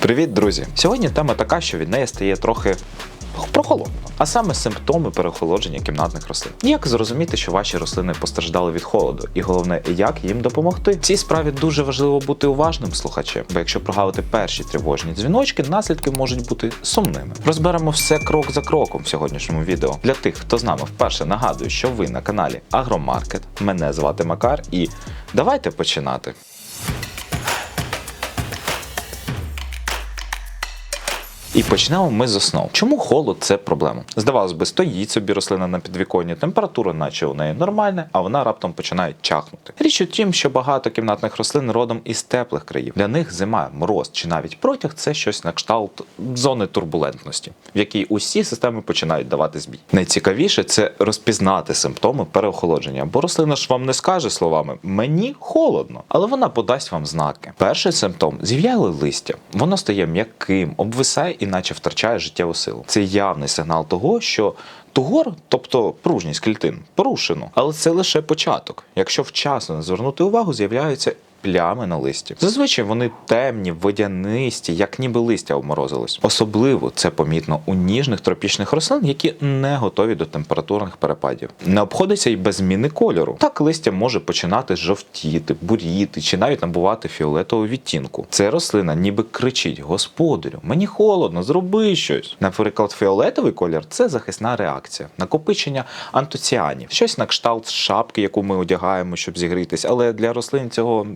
Привіт, друзі! Сьогодні тема така, що від неї стає трохи прохолодно, а саме симптоми переохолодження кімнатних рослин. Як зрозуміти, що ваші рослини постраждали від холоду, і головне, як їм допомогти? В цій справі дуже важливо бути уважним слухачем, бо якщо прогавити перші тривожні дзвіночки, наслідки можуть бути сумними. Розберемо все крок за кроком в сьогоднішньому відео. Для тих, хто з нами вперше нагадую, що ви на каналі Агромаркет. Мене звати Макар, і давайте починати. І почнемо ми з основ. Чому холод це проблема? Здавалось би, стоїть собі рослина на підвіконні, температура, наче у неї нормальна, а вона раптом починає чахнути. Річ у тім, що багато кімнатних рослин родом із теплих країв. Для них зима, мороз чи навіть протяг це щось на кшталт зони турбулентності, в якій усі системи починають давати збій. Найцікавіше це розпізнати симптоми переохолодження, бо рослина ж вам не скаже словами мені холодно, але вона подасть вам знаки. Перший симптом зів'яле листя. Воно стає м'яким, обвисає і наче втрачає життєву силу. Це явний сигнал того, що тугор, тобто пружність клітин, порушено. Але це лише початок. Якщо вчасно звернути увагу, з'являються плями на листі. Зазвичай вони темні, водянисті, як ніби листя обморозилось. Особливо це помітно у ніжних тропічних рослин, які не готові до температурних перепадів. Не обходиться й без зміни кольору. Так листя може починати жовтіти, буріти чи навіть набувати фіолетову відтінку. Це рослина ніби кричить: Господарю, мені холодно, зроби щось. Наприклад, фіолетовий колір це захисна реакція, накопичення антоціанів, щось на кшталт шапки, яку ми одягаємо, щоб зігрітись, але для рослин цього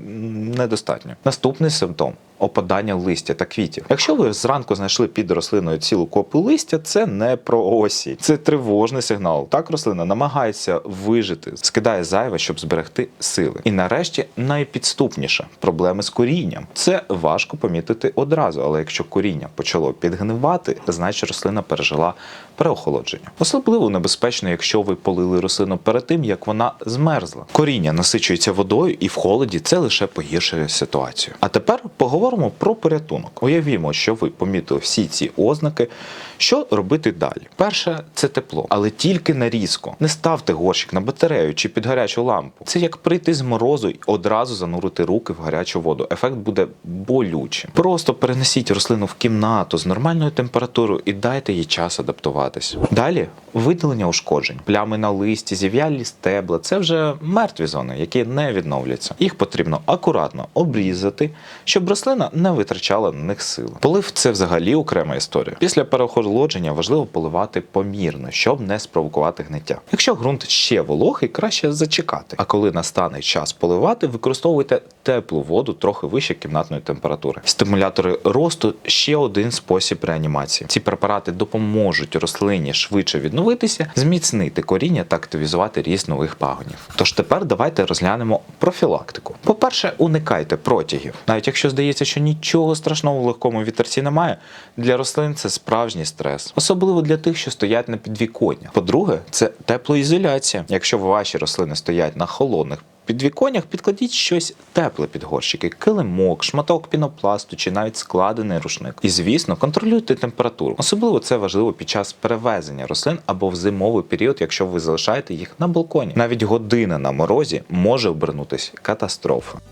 недостатньо. Наступний симптом. Опадання листя та квітів. Якщо ви зранку знайшли під рослиною цілу копу листя, це не про осінь, це тривожний сигнал. Так рослина намагається вижити, скидає зайве, щоб зберегти сили. І нарешті найпідступніше проблеми з корінням. Це важко помітити одразу, але якщо коріння почало підгнивати, значить рослина пережила переохолодження. Особливо небезпечно, якщо ви полили рослину перед тим, як вона змерзла. Коріння насичується водою, і в холоді це лише погіршує ситуацію. А тепер поговоримо про порятунок. Уявімо, що ви помітили всі ці ознаки. Що робити далі? Перше це тепло, але тільки на різко. Не ставте горщик на батарею чи під гарячу лампу. Це як прийти з морозу і одразу занурити руки в гарячу воду. Ефект буде болючим. Просто перенесіть рослину в кімнату з нормальною температурою і дайте їй час адаптуватись. Далі видалення ушкоджень, плями на листі, зів'ялі стебла це вже мертві зони, які не відновляться. Їх потрібно акуратно обрізати, щоб рослина не витрачала на них сили. Полив це взагалі окрема історія. Після переохолодження важливо поливати помірно, щоб не спровокувати гниття. Якщо ґрунт ще вологий, краще зачекати. А коли настане час поливати, використовуйте теплу воду трохи вище кімнатної температури. Стимулятори росту ще один спосіб реанімації. Ці препарати допоможуть рослині швидше відновитися, зміцнити коріння та активізувати ріст нових пагонів. Тож тепер давайте розглянемо профілактику. По-перше, уникайте протягів. Навіть якщо здається, що нічого страшного в легкому вітерці немає, для рослин це справжній стрес, особливо для тих, що стоять на підвіконнях. По-друге, це теплоізоляція. Якщо ваші рослини стоять на холодних підвіконнях, підкладіть щось тепле під горщики, килимок, шматок пінопласту чи навіть складений рушник. І звісно, контролюйте температуру. Особливо це важливо під час перевезення рослин або в зимовий період, якщо ви залишаєте їх на балконі. Навіть година на морозі може обернутися катастрофою.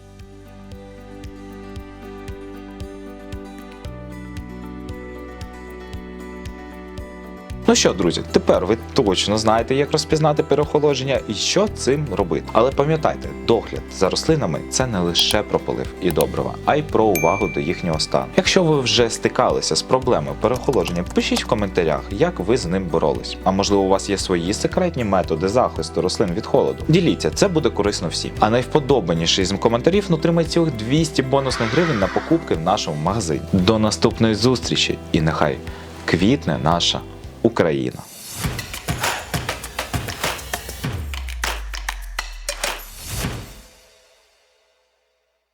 Ну що, друзі, тепер ви точно знаєте, як розпізнати переохолодження і що цим робити. Але пам'ятайте, догляд за рослинами це не лише про полив і добрива, а й про увагу до їхнього стану. Якщо ви вже стикалися з проблемою переохолодження, пишіть в коментарях, як ви з ним боролись. А можливо, у вас є свої секретні методи захисту рослин від холоду. Діліться, це буде корисно всім. А найвподобаніший з коментарів отримає цілих 200 бонусних гривень на покупки в нашому магазині. До наступної зустрічі і нехай квітне наша Україна.